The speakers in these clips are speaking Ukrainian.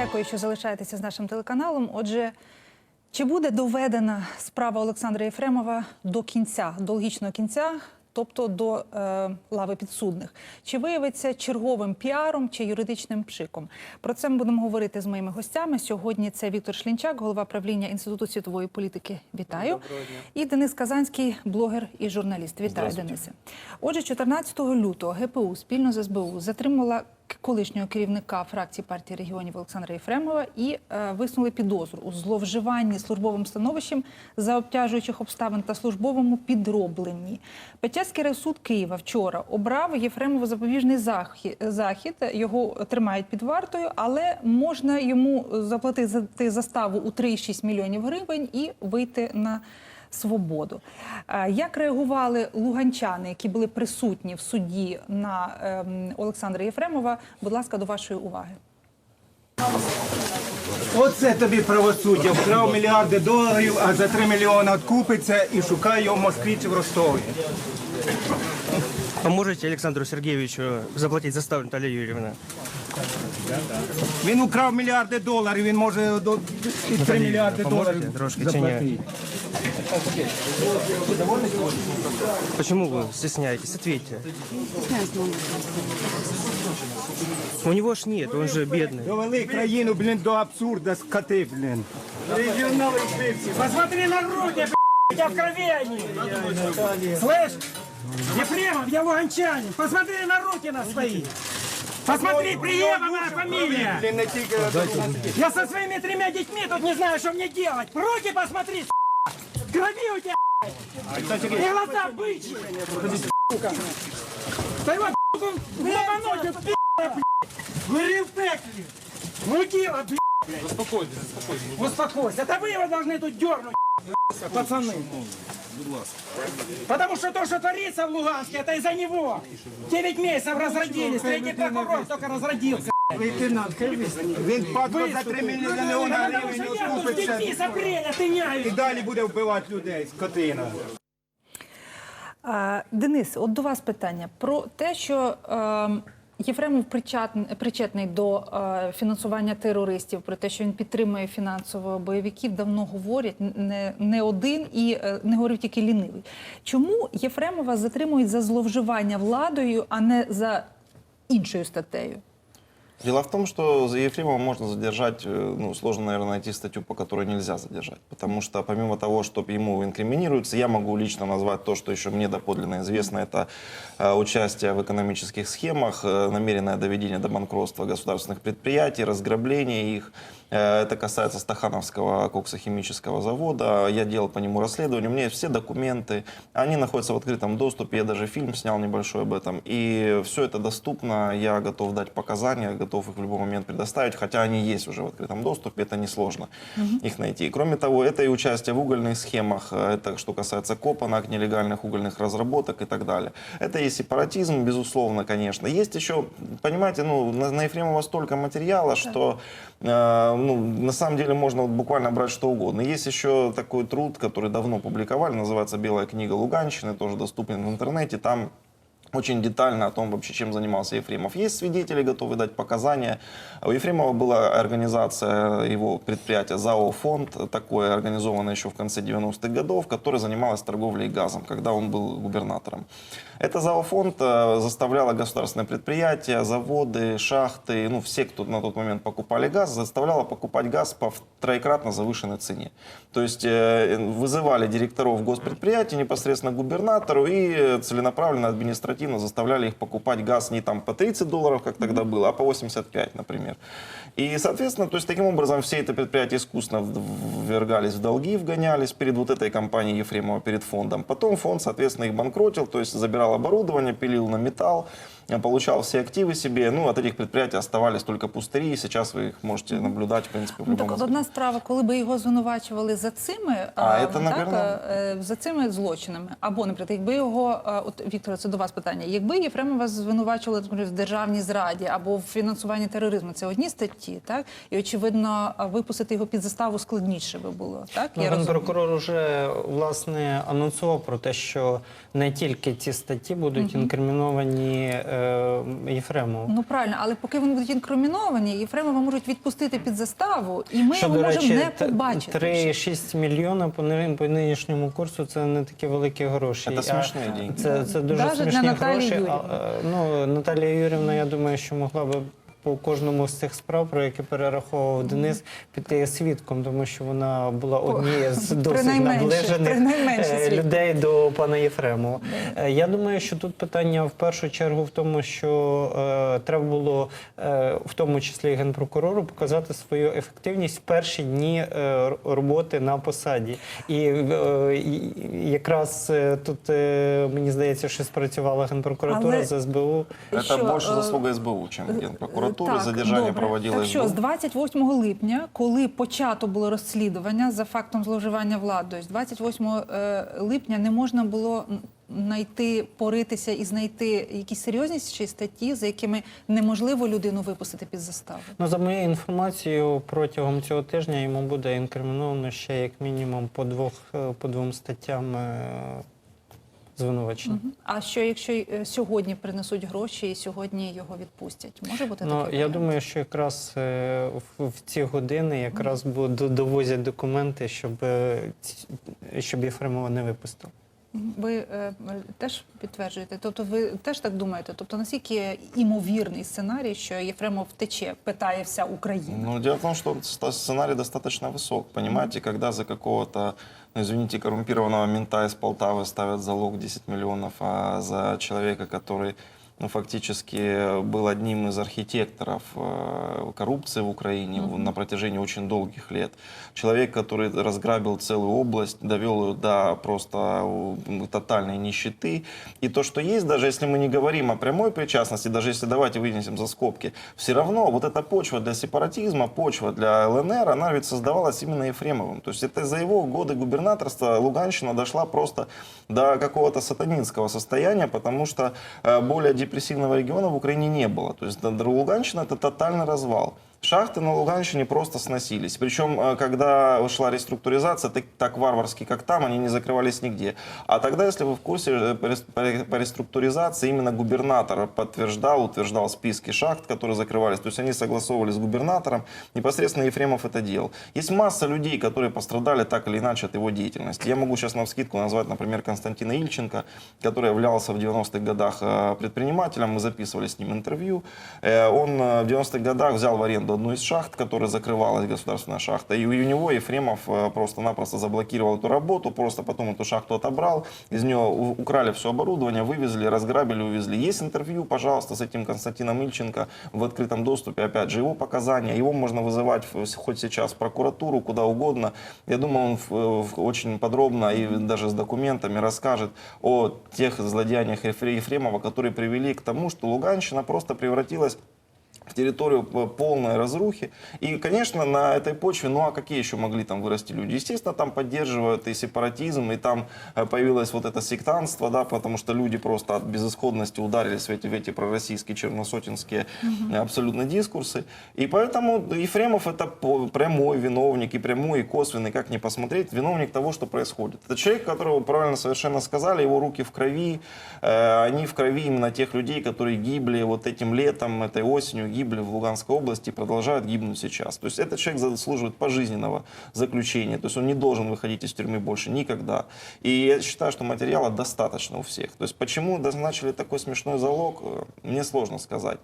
Дякую, що залишаєтеся з нашим телеканалом. Отже, чи буде доведена справа Олександра Єфремова до кінця, до логічного кінця, тобто до е, лави підсудних? Чи виявиться черговим піаром чи юридичним пшиком? Про це ми будемо говорити з моїми гостями. Сьогодні це Віктор Шлінчак, голова правління Інституту світової політики. Вітаю. І Денис Казанський, блогер і журналіст. Вітаю, Денисе. Отже, 14 лютого ГПУ спільно з СБУ затримала колишнього керівника фракції партії регіонів Олександра Єфремова і е, висунули підозру у зловживанні службовим становищем за обтяжуючих обставин та службовому підробленні. Печерський суд Києва вчора обрав Єфремову запобіжний захід. захід. Його тримають під вартою, але можна йому заплатити заставу у 3,6 мільйонів гривень і вийти на свободу. Е, Як реагували луганчани, які були присутні в суді на ем, Олександра Єфремова? Будь ласка, до вашої уваги. Оце тобі правосуддя. Вкрав мільярди доларів, а за 3 мільйони откупиться і шукає його в Москві чи в Ростові. Поможете Александру Сергеевичу заплатить заставу Наталья Юрьевна? Він украв мільярди доларів, він може до і 3 мільярди доларів трошки чи заплатити. ні? Почему вы стесняетесь? Ответьте. У него ж нет, он же бедный. Довели країну, блін, до абсурда, скоти, блін. Посмотри на грудь, я, у тебя в крови они. Слышь? Ефремов, я луганчанин. Посмотри на руки на свои. Посмотри, Приева моя фамилия. Блін, не тільки Я со своими тремя детьми тут не знаю, что мне делать. Руки посмотри, крови у тебя, и глаза бычьи. сука. Да его, ломануть, вот, пи***а, блядь. Гори в пекле. Мудила, блядь. Успокойся, успокойся. Успокойся. Это вы его должны тут дернуть, пацаны. Потому что то, что творится в Луганске, это из-за него. 9 месяцев разродились, третий прокурор только разродился. Він падла за 3 мільйони Потому гривень апреля тыняюсь. і далі буде вбивати людей, скотина. Денис, от до вас питання про те, що е, Єфремов причетний, до е, фінансування терористів, про те, що він підтримує фінансово бойовиків, давно говорять не, не один і е, не говорив тільки лінивий. Чому Єфремова затримують за зловживання владою, а не за іншою статтею? Дело в том, что за Ефремова можно задержать, э, ну, сложно, наверное, найти статью, по которой нельзя задержать. Потому что помимо того, что ему инкриминируется, я могу лично назвать то, что еще мне доподлинно известно, это э, участие в экономических схемах, э, намеренное доведение до банкротства государственных предприятий, разграбление их. Э, Это касается Стахановского коксохимического завода. Я делал по нему расследование. У меня есть все документы. Они находятся в открытом доступе. Я даже фильм снял небольшой об этом. И все это доступно. Я готов дать показания, готов их в любой момент предоставить. Хотя они есть уже в открытом доступе. Это несложно их найти. Кроме того, это и участие в угольных схемах. э, Это что касается копанок, нелегальных угольных разработок и так далее. Это и сепаратизм, безусловно, конечно. Есть еще, понимаете, ну, на, на Ефремова столько материала, что э, ну, на самом деле можно вот буквально брать что угодно. Есть еще такой труд, который давно публиковали, называется «Белая книга Луганщины», тоже доступен в интернете. Там очень детально о том вообще, чем занимался Ефремов. Есть свидетели, готовы дать показания. У Ефремова была организация его предприятия ЗАО «Фонд», такое организованное еще в конце 90-х годов, которое занималось торговлей газом, когда он был губернатором. Это ЗАО «Фонд» э, заставляло государственные предприятия, заводы, шахты, ну, все, кто на тот момент покупали газ, заставляло покупать газ по троекратно завышенной цене. То есть э, вызывали директоров госпредприятий непосредственно губернатору и целенаправленно, административно заставляли их покупать газ не там по 30 долларов, как тогда было, а по 85, например. И, соответственно, то есть таким образом все это предприятия искусственно в- ввергались в долги, вгонялись перед вот этой компанией Ефремова, перед фондом. Потом фонд, соответственно, их банкротил, то есть забирал оборудование, пилил на металл, э, получал все активы себе. Ну, от этих предприятий оставались только пустыри, и сейчас вы их можете наблюдать, в принципе, в Ну любом так от из одна справа, коли би його звинувачували за цими А, е, це, так, напевно- е, за цими злочинами, або наприклад, якби його е, от Віктора, це до вас питання. Якби Єфремова звинувачували наприклад, в державній зраді або в фінансуванні тероризму, це одні статті, так і очевидно, випустити його під заставу складніше би було. Так Ну, я розумію. Генпрокурор уже власне анонсував про те, що не тільки ці статті будуть інкриміновані е, е, Єфремов. Ну правильно, але поки вони будуть інкриміновані, Єфремова можуть відпустити під заставу, і ми Що, його можемо речі, не побачити. 3,6 мільйона по, по нинішньому курсу це не такі великі гроші. Це смішні деньги. Це, це дуже Даже смішні гроші. А, ну, Наталія Юрівна, я думаю, що могла би по кожному з цих справ, про які перераховував Денис, піти свідком, тому що вона була однією з досить наближених е, людей до пана Єфремова. Е, Я думаю, що тут питання в першу чергу в тому, що е, треба було е, в тому числі і генпрокурору показати свою ефективність в перші дні е, роботи на посаді. І, е, якраз е, тут е, мені здається, що спрацювала генпрокуратура Але- з СБУ. Это Що, больше е, заслуга СБУ, чем Генпрокуратуры. Так, Задержание добре. проводила Так що, з 28 липня, коли почато було розслідування за фактом зловживання владою, з 28 е, липня не можна було знайти, поритися і знайти якісь серйозніші статті, за якими неможливо людину випустити під заставу. Ну, за моєю інформацією, протягом цього тижня йому буде інкриміновано ще як мінімум по двох е, по двом статтям е, Угу. А що якщо е, сьогодні принесуть гроші і сьогодні його відпустять? Може бути Ну, такий я думаю, що якраз е, в, ці години якраз до- довозять документи, щоб, е, щоб Єфремова не випустив. Ви е, теж підтверджуєте? Тобто, ви теж так думаєте? Тобто, наскільки імовірний сценарій, що Єфремов втече, питає вся Україна? Ну, дело в том, что ст- сценарий достаточно высок. Понимаете, когда за какого-то, ну, извините, коррумпированного мента из Полтавы ставят залог 10 миллионов, а за человека, который Ну, фактически был одним из архитекторов э, коррупции в Украине в- на протяжении очень долгих лет. Человек, который разграбил целую область, довел ее до просто э, тотальной нищеты. И то, что есть, даже если мы не говорим о прямой причастности, даже если давайте вынесем за скобки, все равно вот эта почва для сепаратизма, почва для ЛНР, она ведь создавалась именно Ефремовым. То есть это за его годы губернаторства Луганщина дошла просто до какого-то сатанинского состояния, потому что э, более депрессивного региона в Украине не было. То есть да, да, Луганщина это тотальный развал. Шахты на Луганщине просто сносились. Причем, э, когда шла реструктуризация, так, так варварски, как там, они не закрывались нигде. А тогда, если вы в курсе, э, по рес- по ре- по реструктуризации именно губернатор подтверждал, утверждал списки шахт, которые закрывались. То есть они согласовывали с губернатором. Непосредственно Ефремов это делал. Есть масса людей, которые пострадали так или иначе от его деятельности. Я могу сейчас на вскидку назвать, например, Константина Ильченко, который являлся в 90-х годах э, предпринимателем. Мы записывали с ним интервью. Он в 90-х годах взял в аренду одну из шахт, которая закрывалась, государственная шахта. И у него Ефремов э, просто-напросто заблокировал эту работу, просто потом эту шахту отобрал, из нее украли все оборудование, вывезли, разграбили, увезли. Есть интервью, пожалуйста, с этим Константином Ильченко в открытом доступе, опять же, его показания. Его можно вызывать хоть сейчас в прокуратуру, куда угодно. Я думаю, он в- очень подробно и даже с документами расскажет о тех злодеяниях Ефре- Ефремова, которые привели к тому, что Луганщина просто превратилась в территорию полной разрухи. И, конечно, на этой почве, ну а какие еще могли там вырасти люди? Естественно, там поддерживают и сепаратизм, и там э, появилось вот это сектантство, да, потому что люди просто от безысходности ударились в эти, в эти пророссийские, черносотенские э, абсолютно дискурсы. И поэтому Ефремов это прямой виновник, и прямой, и косвенный, как ни посмотреть, виновник того, что происходит. Это человек, которого правильно совершенно сказали, его руки в крови, э, они в крови именно тех людей, которые гибли вот этим летом, этой осенью, гибли в Луганской области и продолжают гибнуть сейчас. То есть этот человек заслуживает пожизненного заключения. То есть он не должен выходить из тюрьмы больше никогда. И я считаю, что материала достаточно у всех. То есть почему назначили такой смешной залог, э, мне сложно сказать.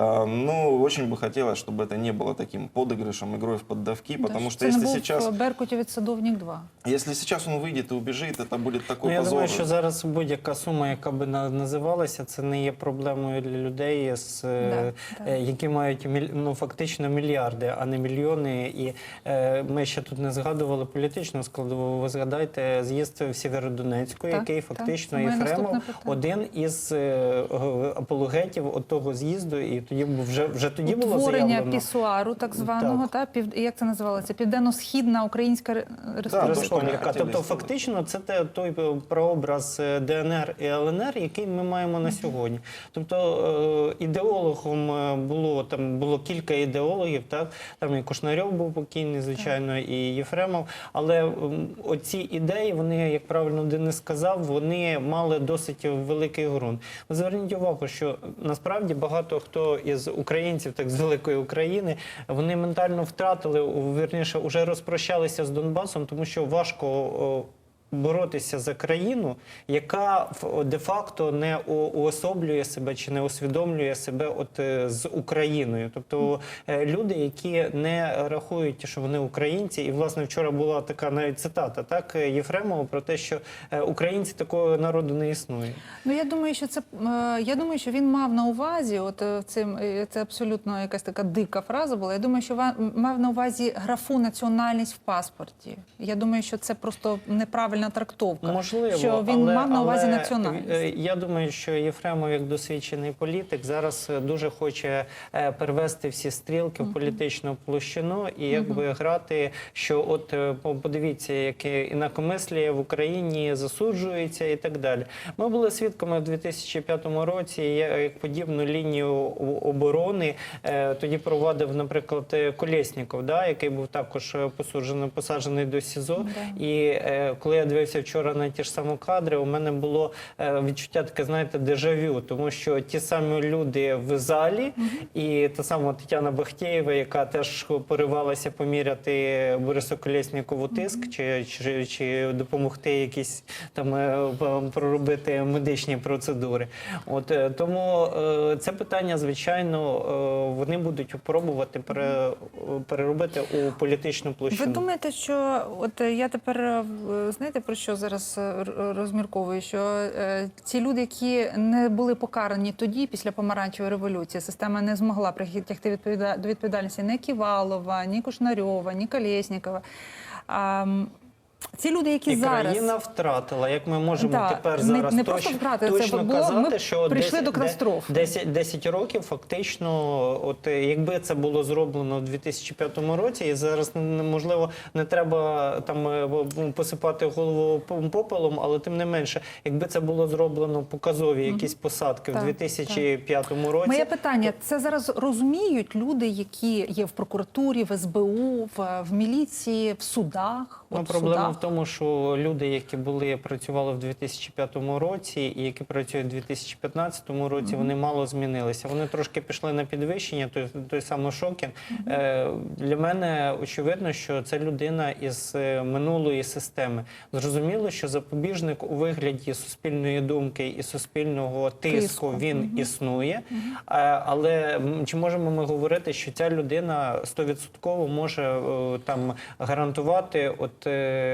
Э, Ну, очень бы хотелось, чтобы это не было таким подыгрышем, игрой в поддавки, потому что це не если був сейчас, е, Беркутів від Садовник 2. если сейчас он выйдет и убежит, это будет Ну, такой я позор. думаю, що зараз будь-яка сума, яка би на- називалася, це не є проблемою для людей, з, е, Да, да. е, які мають міль- ну, фактично мільярди, а не мільйони. І е, ми ще тут не згадували політичну складову. Ви згадайте з'їзд в Сєвєродонецьку, Так, який так. фактично Це моє Єфремов наступне питання. один із е, г- апологетів от того з'їзду, і тоді вже вже тоді було Утворення заявлено. пісуару, так званого, та пів як це називалося? Південно-східна Українська Ре- Республіка. Тобто, фактично, це те той прообраз е, ДНР і ЛНР, який ми маємо на сьогодні. Тобто е, ідеологом е, було там було кілька ідеологів, так там і Кушнарьов був покійний, звичайно, і Єфремов. Але оці ідеї, вони, як правильно Денис сказав, вони мали досить великий ґрунт. Зверніть увагу, що насправді багато хто із українців, так з великої України, вони ментально втратили, вірніше, вже розпрощалися з Донбасом, тому що важко. Боротися за країну, яка де-факто не уособлює себе чи не усвідомлює себе от е, з Україною, тобто е, люди, які не рахують, що вони українці, і власне вчора була така навіть цитата, так е, Єфремова про те, що українці такого народу не існує. Ну я думаю, що це я думаю, що він мав на увазі. От цим це абсолютно якась така дика фраза була. Я думаю, що мав на увазі графу національність в паспорті. Я думаю, що це просто неправильна трактовка. Можливо, що він але, мав на увазі але, національність. е, Я думаю, що Єфремов, як досвідчений політик, зараз е, дуже хоче е, перевести всі стрілки в політичну площину і якби грати, що от е, подивіться, яке інакомисліє в Україні засуджується і так далі. Ми були свідками в 2005 році, я- як подібну лінію оборони е, тоді провадив, наприклад, е, Колєсніков, да, який був також е, посуджений, посаджений до СІЗО. І е, коли я дивився вчора на ті ж самі кадри, у мене було е, відчуття таке, знаєте, дежавю, тому що ті самі люди в залі, і та сама Тетяна Бахтєєва, яка теж поривалася поміряти Борису Колєснікову тиск, чи, чи, чи допомогти якісь там е, проробити медичні процедури. От е, тому це питання, звичайно, вони будуть пробувати пере, переробити у політичну площину. Ви думаєте, що от я тепер знаєте про що зараз е, розмірковую? Що е, ці люди, які не були покарані тоді, після помаранчевої революції, система не змогла притягти до відповідальності ні Ківалова, ні Кушнарьова, ні Колєснікова. Ці люди, які І зараз країна втратила, як ми можемо Да, тепер зараз не просто втратили, це точно було- казати, ми що прийшли 10, до катастрофи. 10, 10 років фактично, от якби це було зроблено в 2005 році, і зараз н- можливо не треба там е, посипати голову попелом, але тим не менше, якби це було зроблено показові якісь посадки в Так, 2005 році. Моє питання: це зараз розуміють люди, які є в прокуратурі, в СБУ, в, в міліції, в судах? Ну, проблема в тому, що люди, які були працювали в 2005 році, і які працюють в 2015 році, вони мало змінилися. Вони трошки пішли на підвищення. Той, той самий Шокін. Е, для мене очевидно, що це людина із е, минулої системи. Зрозуміло, що запобіжник у вигляді суспільної думки і суспільного тиску, Тиску. він існує. Е, але чи можемо ми говорити, що ця людина 100% може е, там гарантувати от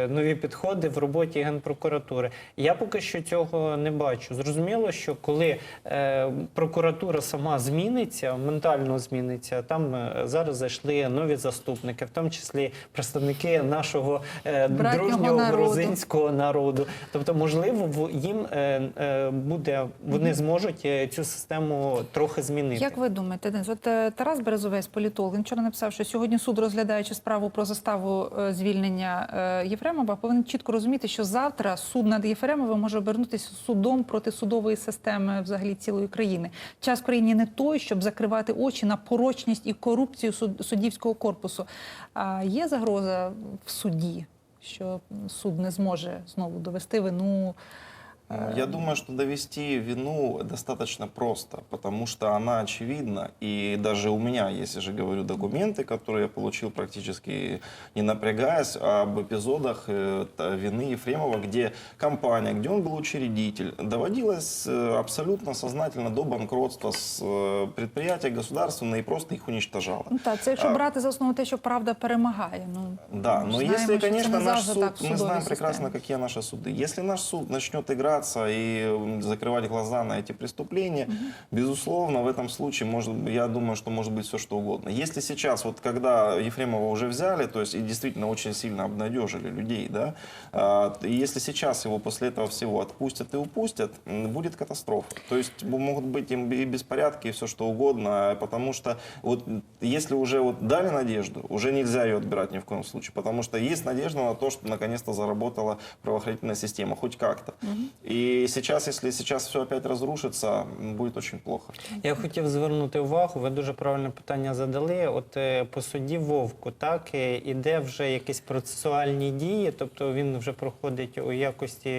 нові підходи в роботі генпрокуратури? Я поки що цього не бачу. Зрозуміло, що коли е, прокуратура сама зміниться, ментально зміниться, там е, зараз зайшли нові заступники, в тому числі представники нашого е, Братнього дружнього народу. грузинського народу. Тобто, можливо, їм е, е, буде вони зможуть е, цю систему трохи змінити. Як ви думаєте, Денис, от е, Тарас Березовець, політолог, він вчора написав, що сьогодні суд, розглядаючи справу про заставу е, звільнення е, Єфремова, повинен чітко розуміти, що завтра суд над Єфремовим може обернутися судом проти судової системи взагалі цілої країни. Час в країні не той, щоб закривати очі на порочність і корупцію суд- суддівського корпусу. А є загроза в суді, що суд не зможе знову довести вину. Ну, Я думаю, что довести вину достаточно просто, потому что она очевидна. И даже у меня, если же говорю документы, которые я получил практически не напрягаясь, об эпизодах э, та- вины Ефремова, где компания, где он был учредитель, доводилась э, абсолютно сознательно до банкротства с э, предприятия государственные и просто их уничтожала. Ну так, це якщо А, брати за основу те, що правда перемагає. Ну Да, ми но знаємо, если, що це конечно, не наш завжди суд, так в мы судовій знаем системі. прекрасно, какие наши суды. Если наш суд начнет играть затыкаться и закрывать глаза на эти преступления. Безусловно, в этом случае, может, я думаю, что может быть все что угодно. Если сейчас, вот когда Ефремова уже взяли, то есть и действительно очень сильно обнадежили людей, да, а, и если сейчас его после этого всего отпустят и упустят, будет катастрофа. То есть могут быть им и беспорядки, и все что угодно, потому что вот если уже вот дали надежду, уже нельзя ее отбирать ни в коем случае, потому что есть надежда на то, что наконец-то заработала правоохранительная система, хоть как-то. И сейчас, если сейчас все опять разрушится, м, будет очень плохо. Я хотів звернути увагу, ви дуже правильне питання задали. От е, по суді Вовку, так е, іде вже якісь процесуальні дії, тобто він вже проходить у якості,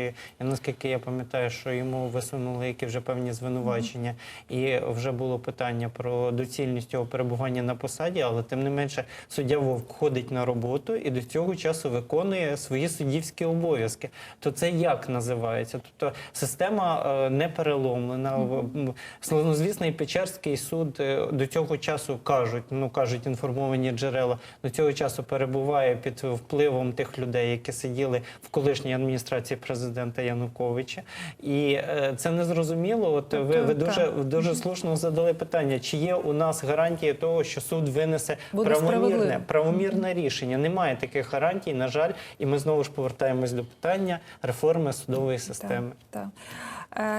я наскільки я пам'ятаю, що йому висунули які вже певні звинувачення, і вже було питання про доцільність його перебування на посаді, але тим не менше суддя Вовк ходить на роботу і до цього часу виконує свої суддівські обов'язки. То це як називається? Тобто система е, не переломлена. В- м, Славнозвісний Печерський суд е, до цього часу кажуть, ну кажуть інформовані джерела, до цього часу перебуває під впливом тих людей, які сиділи в колишній адміністрації президента Януковича. І е, це незрозуміло. От ви, ви дуже, так. дуже слушно задали питання, чи є у нас гарантії того, що суд винесе Буде правомірне, правомірне рішення. Немає таких гарантій, на жаль, і ми знову ж повертаємось до питання реформи судової системи. Так,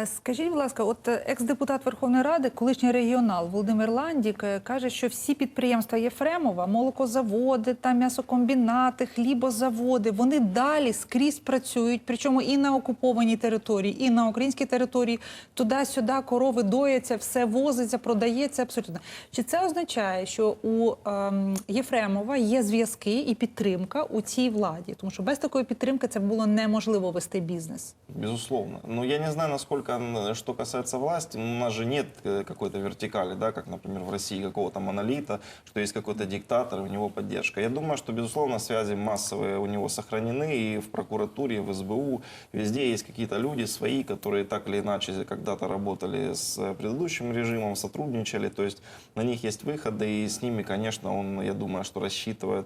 Скажіть, будь ласка, от е, екс-депутат Верховної Ради, колишній регіонал Володимир Ландік е, каже, що всі підприємства Єфремова, молокозаводи, та м'ясокомбінати, хлібозаводи, вони далі скрізь працюють, причому і на окупованій території, і на українській території. Туди-сюди корови дояться, все возиться, продається абсолютно. Чи це означає, що у ем, Єфремова є зв'язки і підтримка у цій владі? Тому що без такої підтримки це було неможливо вести бізнес. Безусловно. Но я не знаю, насколько, м, что касается власти, у нас же нет э, какой-то вертикали, да, как, например, в России какого-то монолита, что есть какой-то диктатор, у него поддержка. Я думаю, что, безусловно, связи массовые у него сохранены, и в прокуратуре, и в СБУ, везде есть какие-то люди свои, которые так или иначе когда-то работали с э, предыдущим режимом, сотрудничали, то есть на них есть выходы, и с ними, конечно, он, я думаю, что рассчитывает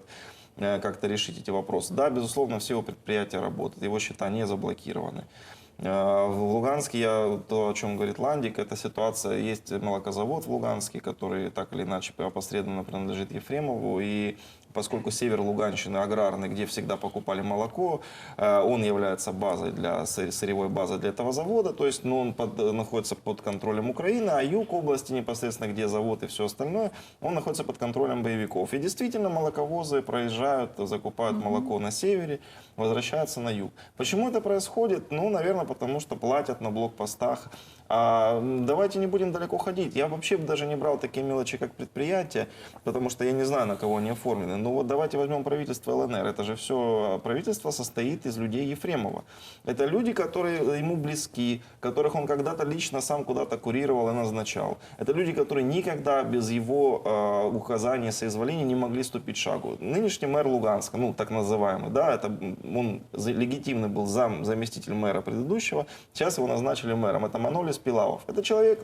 э, как-то решить эти вопросы. Да, безусловно, все его предприятия работают, его счета не заблокированы. Э, В Луганске, я, то, о чем говорит Ландик, эта ситуация, есть молокозавод в Луганске, который так или иначе опосредованно принадлежит Ефремову, и поскольку север Луганщины аграрный, где всегда покупали молоко, э, он является базой для сы- сырьевой базой для этого завода, то есть ну, он под- находится под контролем Украины, а юг области непосредственно, где завод и все остальное, он находится под контролем боевиков. И действительно молоковозы проезжают, закупают молоко на севере, возвращаются на юг. Почему это происходит? Ну, наверное, потому что платят на блокпостах. А давайте не будем далеко ходить. Я вообще даже не брал такие мелочи, как предприятия, потому что я не знаю, на кого они оформлены. Но вот давайте возьмем правительство ЛНР. Это же все правительство состоит из людей Ефремова. Это люди, которые ему близки, которых он когда-то лично сам куда-то курировал и назначал. Это люди, которые никогда без его э, указания, соизволения не могли ступить шагу. Нынешний мэр Луганска, ну так называемый, да, это он легитимный был зам, заместитель мэра предыдущего, сейчас его назначили мэром. Это Манолис Пилавов. Это человек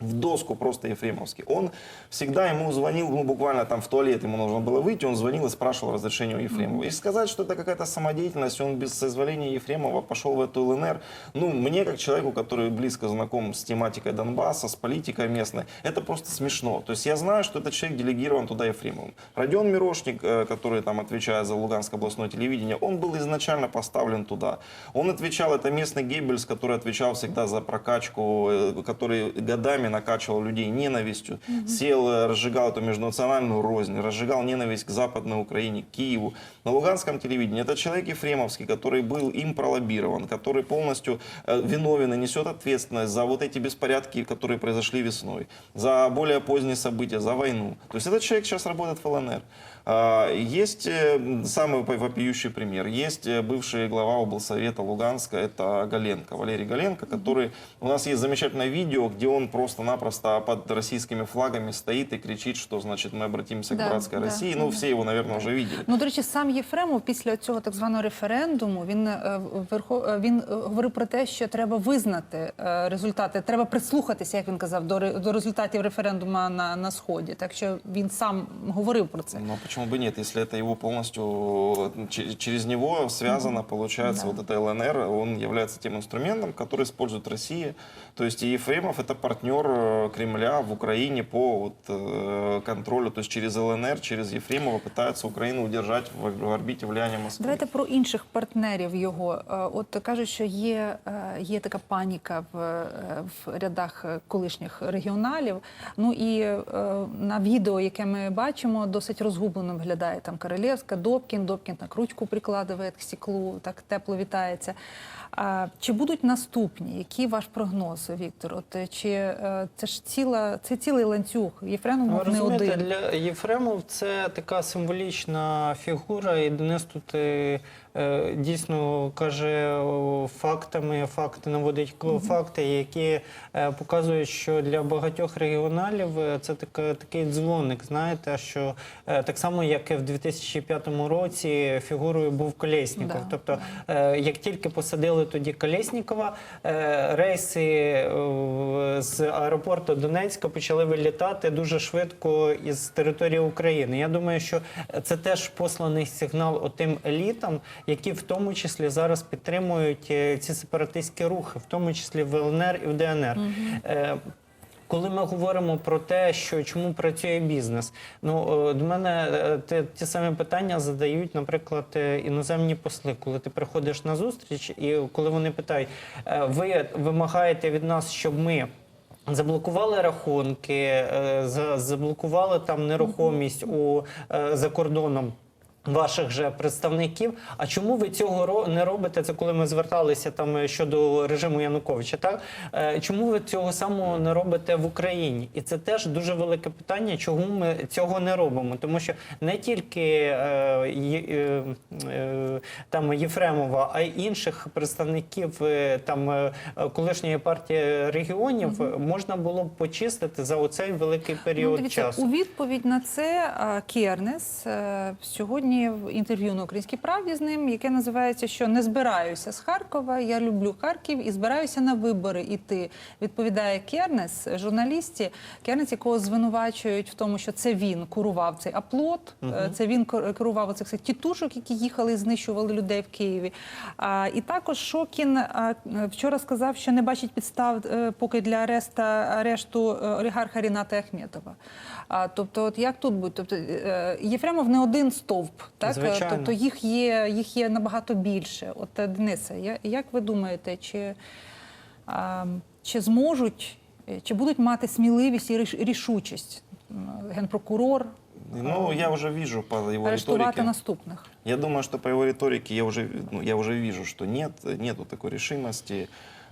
в доску просто Ефремовский. Он всегда ему звонил, ну буквально там в туалет ему нужно было выйти, он звонил и спрашивал разрешение у Ефремова. И сказать, что это какая-то самодеятельность, он без соизволения Ефремова пошел в эту ЛНР, ну мне как человеку, который близко знаком с тематикой Донбасса, с политикой местной, это просто смешно. То есть я знаю, что этот человек делегирован туда Ефремовым. Родион Мирошник, э, который там отвечает за Луганское областное телевидение, он был изначально поставлен туда. Он отвечал, это местный Геббельс, который отвечал всегда за прокачку, э, который годами накачивал людей ненавистью, сел, э, разжигал эту межнациональную рознь, разжигал ненависть к Западной Украине, к Киеву. На Луганском телевидении это человек Ефремовский, который был им пролоббирован, который полностью э, виновен и несет ответственность за вот эти беспорядки, которые произошли весной, за более поздние события, за войну. То есть этот человек сейчас работает в ЛНР. А, Есть э, самый вопи- вопиющий пример. Есть э, бывший глава облсовета Луганска, это Галенко, Валерий Галенко, который... У нас есть замечательное видео, где он просто просто-напросто под российскими флагами стоит и кричит, что, значит, мы обратимся Да, к братской да, России. да, Ну, да. все его, наверное, уже видели. Ну, до речі, сам Єфремов після цього так званого референдуму він е, верхо е, він е, говорив про те, що треба визнати е, результати, треба прислухатися, як він казав, до ре- до результатів референдуму на, на сході. Так що він сам говорив про це. Но почему бы нет, если это его полностью, э, че- через него связано, получается, вот это ЛНР, он является тем инструментом, который использует Россия. То есть и Ефремов это партнер э, Кремля в Украине по вот, э, контролю, то есть через ЛНР, через Ефремова пытаются Украину удержать в, в орбите влияния Москвы. Давайте про інших партнерів його. Е, От кажуть, що є, е, є така паніка в, е, в рядах е, колишніх регіоналів. Ну і е, на відео, яке ми бачимо, досить розгублено виглядає там Королевська, Добкін. Добкін так ручку прикладує к стеклу, так тепло вітається. А, чи будуть наступні? Який ваш прогноз, Віктор? От е, чи е, це ж ціла це цілий ланцюг? Єфремов Ви не один. для Єфремов це така символічна фігура, і Денис тут е, е, дійсно каже фактами, факти наводить факти, які е, показують, що для багатьох регіоналів це така, такий дзвоник. Знаєте, що е, так само, як і в 2005 році фігурою був Колєсніков. Да. Тобто, е, як тільки посадили тоді Колєснікова, е, рейси е, з аеропорту Донецька почали вилітати дуже швидко із території України. Я думаю, що це теж посланий сигнал отим елітам, які в тому числі зараз підтримують ці сепаратистські рухи, в тому числі в ЛНР і в ДНР. Е, коли ми говоримо про те, що чому працює бізнес, ну е, до мене е, те- ті самі питання задають, наприклад, е, іноземні посли, коли ти приходиш на зустріч, і коли вони питають, ви вимагаєте від нас, щоб ми. Заблокували рахунки, заблокували там нерухомість у за кордоном. Ваших же представників. А чому ви цього не робите? Це коли ми зверталися там е, щодо режиму Януковича. Так Е, чому ви цього самого не робите в Україні? І це теж дуже велике питання, чому ми цього не робимо? Тому що не тільки е, е, е, там Єфремова, а й інших представників е, там колишньої партії регіонів е, можна було б почистити за оцей великий період Ну, дивіться, часу. у відповідь на це Кернес е, сьогодні в інтерв'ю на Українській правді з ним, яке називається, що не збираюся з Харкова, я люблю Харків і збираюся на вибори іти. Відповідає Кернес, журналісті, Кернес, якого звинувачують в тому, що це він курував цей аплот, е, це він кер- керував оцих тітушок, які їхали і знищували людей в Києві. А, і також Шокін а, вчора сказав, що не бачить підстав е, поки для ареста арешту е, олігарха Ріната Ахметова. А, тобто, от як тут буде? Тобто е, Єфремов не один стовп, так Звичайно. тобто їх є, їх є набагато більше. От е, Денисе, як ви думаєте, чи, а, чи зможуть, е, чи будуть мати сміливість і рішучість генпрокурор Ну, я уже вижу по его риторике. наступних? Я думаю, что по его риторике я уже, ну, я уже вижу, что нет, нету такой решимости.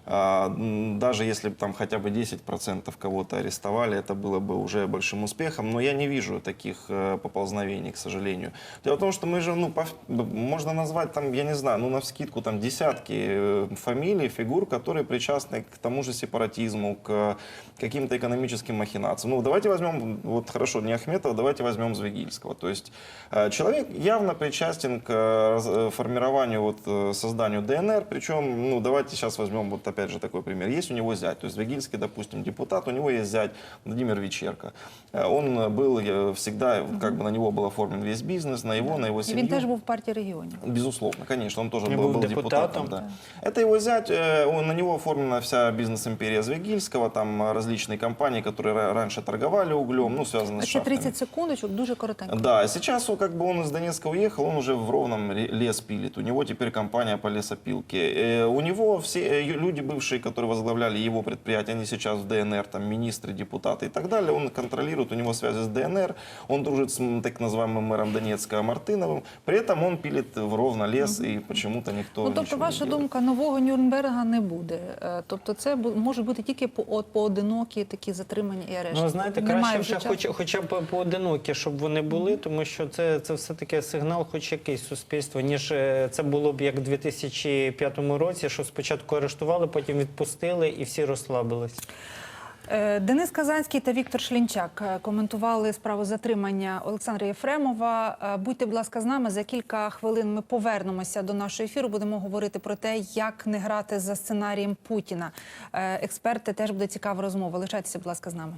А, даже если бы там хотя бы 10% кого-то арестовали, это было бы уже большим успехом. Но я не вижу таких э, поползновений, к сожалению. Дело в том, что мы же, ну, пов- можно назвать там, я не знаю, ну, на вскидку там десятки э, фамилий, фигур, которые причастны к тому же сепаратизму, к каким-то экономическим махинациям. Ну, давайте возьмем, вот хорошо, не Ахметова, давайте возьмем Звегильского. То есть э, человек явно причастен к формированию, вот, созданию ДНР, причем, ну, давайте сейчас возьмем вот опять же такой пример. Есть у него зять, то есть Звегильский, допустим, депутат, у него есть зять Владимир Вечерко. Э, Он э, был э, всегда, вот как бы на него был оформлен весь бизнес, на его, на его І семью. він теж був в партії регіонів. Безусловно, конечно, он тоже И был, был был депутатом. депутатом. да. Это его зять, э, он, на него оформлена вся бизнес-империя Звегильского, там э, различные компании, которые ра- раньше торговали углем, ну, связаны с Ще шахтами. 30 секундочок, дуже коротенько. Да, сейчас он, как бы он из Донецка уехал, он уже в Ровном ре- лес пилит. У него теперь компания по лесопилке. Э, У него все э, ю- люди бывшие, которые возглавляли его предприятие, они сейчас в ДНР, там министры, депутаты и так далее. Он контролирует, у него связи с ДНР, он дружит с м, так называемым мэром Донецка Мартыновым. При этом он пилит в Ровно лес, и почему-то никто Ну, тобто, ничего не ваша делает. думка, нового Нюрнберга не буде. Е, Тобто, це бу- можуть бути тільки по от поодинокі такі затримання і арешти. Ну, знаєте, Немає краще вже вже часу. хоч, хоча б поодинокі, щоб вони були, тому що це, це все-таки сигнал, хоч якийсь суспільства, ніж е, це було б як в 2005 році, що спочатку арештували, потім відпустили і всі розслабились. Е, Денис Казанський та Віктор Шлінчак е, коментували справу затримання Олександра Єфремова. Е, Будьте, будь ласка, з нами за кілька хвилин. Ми повернемося до нашого ефіру. Будемо говорити про те, як не грати за сценарієм Путіна. Експерти теж буде цікава розмова. Лишайтеся, будь ласка, з нами.